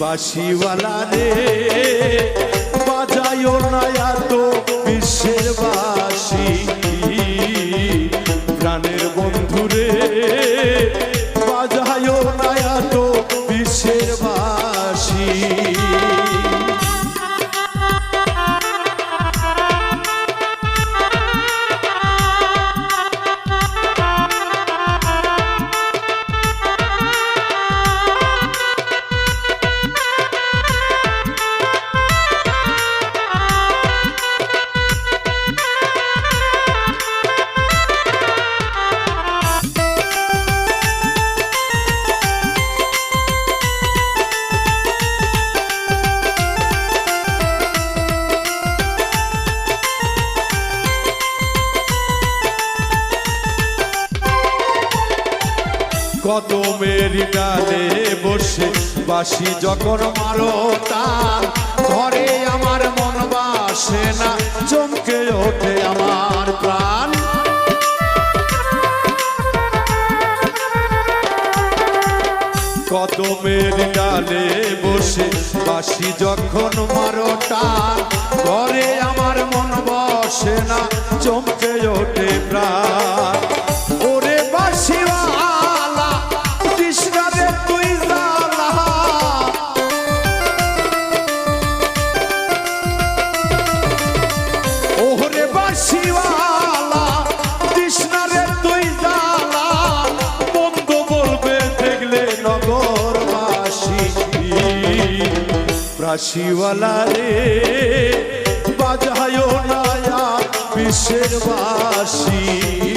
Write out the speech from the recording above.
বাসিওয়ালা রে। কত মেরি ডালে বসে বাসি যখন মারো তার ঘরে আমার মন বাসে না, চমকে ওঠে আমার প্রাণ। কত মেরি ডালে বসে বাসি যখন মারো টান প্রাসিওয়ালা রে বাজায় না বিশ্বের বাসী।